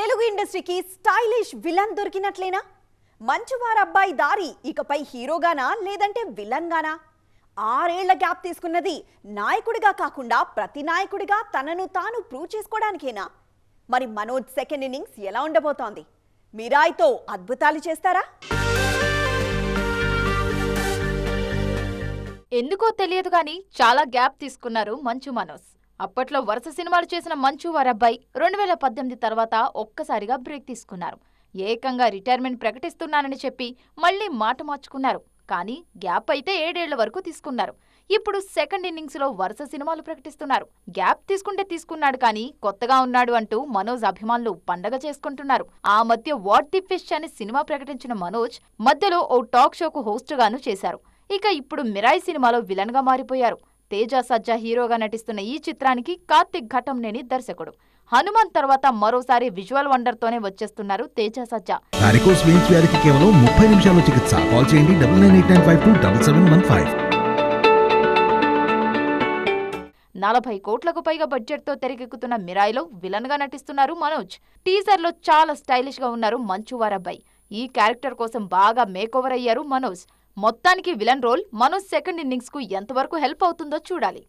తెలుగు ఇండస్ట్రీకి stylish villain దొరికినట్లేనా? మంచువార్ అబ్బాయి దారి ఇకపై హీరోగానా లేదంటే విలన్ గానా ఆరేళ్ళ గ్యాప్ తీసుకున్నది నాయకుడిగా కాకుండా ప్రతి నాయకుడిగా తనను తాను ప్రూవ్ చేసుకోవడానికేనా మరి మనోజ్ సెకండ్ ఇన్నింగ్స్ ఎలా ఉండబోతోంది? మిరాయ్తో అద్భుతాలు చేస్తారా? ఎందుకో తెలియదు కానీ చాలా గ్యాప్ తీసుకున్నారు మంచు మనోజ్. అప్పట్లో వరుస సినిమాలు చేసిన మంచు వారబ్బాయి రెండు వేల పద్దెనిమిది తర్వాత ఒక్కసారిగా బ్రేక్ తీసుకున్నారు. ఏకంగా రిటైర్మెంట్ ప్రకటిస్తున్నానని చెప్పి మళ్ళీ మాట మార్చుకున్నారు. కానీ గ్యాప్ అయితే ఏడేళ్ళ వరకు తీసుకున్నారు. ఇప్పుడు సెకండ్ ఇన్నింగ్స్లో వరుస సినిమాలు ప్రకటిస్తున్నారు. గ్యాప్ తీసుకుంటే తీసుకున్నాడు కానీ కొత్తగా ఉన్నాడు అంటూ మనోజ్ అభిమానులు పండగ చేసుకుంటున్నారు. ఆ మధ్య వాట్ ది ఫిష్ అనే సినిమా ప్రకటించిన మనోజ్ మధ్యలో ఓ టాక్ షోకు హోస్ట్ గాను చేశారు. ఇక ఇప్పుడు మిరాయి సినిమాలో విలన్గా మారిపోయారు. తేజ సజ్జా హీరోగా నటిస్తున్న ఈ చిత్రానికి కార్తిక్ ఘటంనేని దర్శకుడు. హనుమాన్ తర్వాత మరోసారి విజువల్ వండర్ తోనే వచ్చేస్తున్నారు తేజ సజ్జా. వారికోస్ వెయిన్స్ వ్యాధికి కేవలం ముప్పై నిమిషాల్లో చికిత్స. కాల్ చేయండి double nine eight nine five two double seven one five. నలభై కోట్లకు పైగా బడ్జెట్తో తెరకెక్కుతున్న మిరాయిలో విలన్గా నటిస్తున్నారు మనోజ్. టీజర్లో చాలా స్టైలిష్గా ఉన్నారు మంచు వారబ్బాయి ఈ క్యారెక్టర్ కోసం బాగా మేకోవర్ అయ్యారు మనోజ్. మొత్తానికి విలన్ రోల్ మనోజ్ సెకండ్ ఇన్నింగ్స్కు ఎంతవరకు హెల్ప్ అవుతుందో చూడాలి.